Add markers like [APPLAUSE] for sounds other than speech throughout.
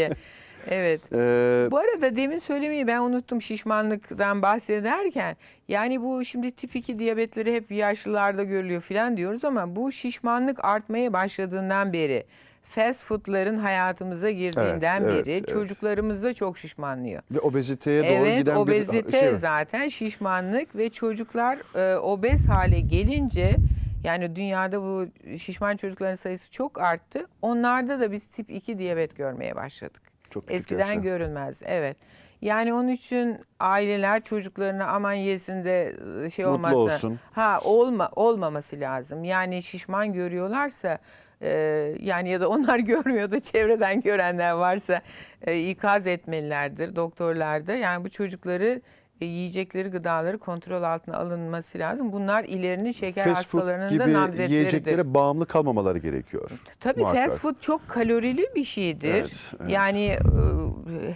[LAUGHS] Evet. Ee, Bu arada demin söylemeyi ben unuttum şişmanlıktan bahsederken. Yani bu şimdi tip 2 diyabetleri hep yaşlılarda görülüyor falan diyoruz ama bu şişmanlık artmaya başladığından beri fast foodların hayatımıza girdiğinden Evet, evet, beri evet. çocuklarımız da çok şişmanlıyor. ve obeziteye doğru Evet giden obezite bir şey var. zaten şişmanlık ve çocuklar e, obez hale gelince yani dünyada bu şişman çocukların sayısı çok arttı. Onlarda da biz tip 2 diyabet görmeye başladık. Çok Eskiden yaşta. görülmez. Evet. Yani onun için aileler çocuklarına aman yesin de şey Mutlu olmasın. olsun. Ha olma olmaması lazım. Yani şişman görüyorlarsa e, yani ya da onlar [LAUGHS] görmüyor da çevreden görenler varsa e, ikaz etmelilerdir doktorlar da. Yani bu çocukları e, yiyecekleri gıdaları kontrol altına alınması lazım. Bunlar ilerinin şeker Fast food hastalarının da gibi namzetleridir. yiyeceklere bağımlı kalmamaları gerekiyor. Tabii Muhakkak. fast food çok kalorili bir şeydir. Evet, evet. Yani e,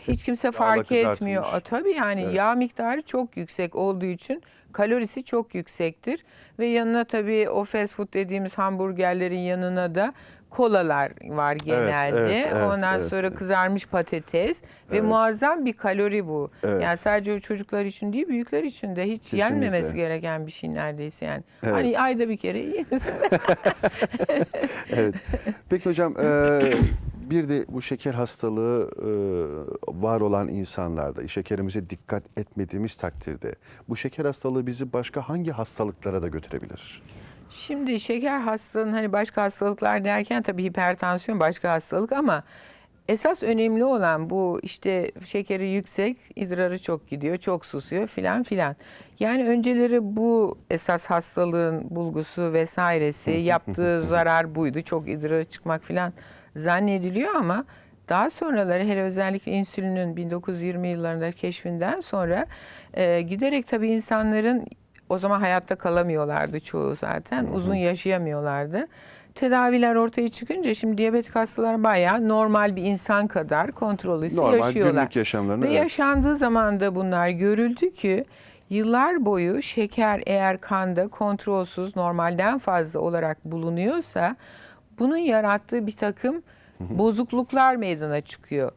hiç kimse fark kızartılmış. etmiyor. A, Tabii yani Evet. yağ miktarı çok yüksek olduğu için kalorisi çok yüksektir. Ve yanına tabii o fast food dediğimiz hamburgerlerin yanına da kolalar var genelde. evet, evet, Ondan evet, sonra evet. kızarmış patates ve Evet. muazzam bir kalori bu. Evet. Yani sadece o çocuklar için değil büyükler için de hiç Kesinlikle. yenmemesi gereken bir şey neredeyse yani. Evet. Hani ayda bir kere yiyorsun. [LAUGHS] Evet. Peki hocam e, bir de bu şeker hastalığı e, var olan insanlarda şekerimize dikkat etmediğimiz takdirde bu şeker hastalığı bizi başka hangi hastalıklara da götürebilir? Şimdi şeker hastalığının hani başka hastalıklar derken tabii hipertansiyon başka hastalık ama esas önemli olan bu işte şekeri yüksek, idrarı çok gidiyor, çok susuyor filan filan. Yani önceleri bu esas hastalığın bulgusu vesairesi [LAUGHS] yaptığı zarar buydu. Çok idrarı çıkmak filan zannediliyor ama daha sonraları hele özellikle insülinin 1920 yıllarında keşfinden sonra e, giderek tabii insanların o zaman hayatta kalamıyorlardı çoğu zaten. Uzun yaşayamıyorlardı. Tedaviler ortaya çıkınca şimdi diyabetik hastalar bayağı normal bir insan kadar kontrollüsü Normal yaşıyorlar. günlük yaşamlarını Ve evet. yaşandığı zaman da bunlar görüldü ki yıllar boyu şeker eğer kanda kontrolsüz normalden fazla olarak bulunuyorsa bunun yarattığı bir takım bozukluklar meydana çıkıyor.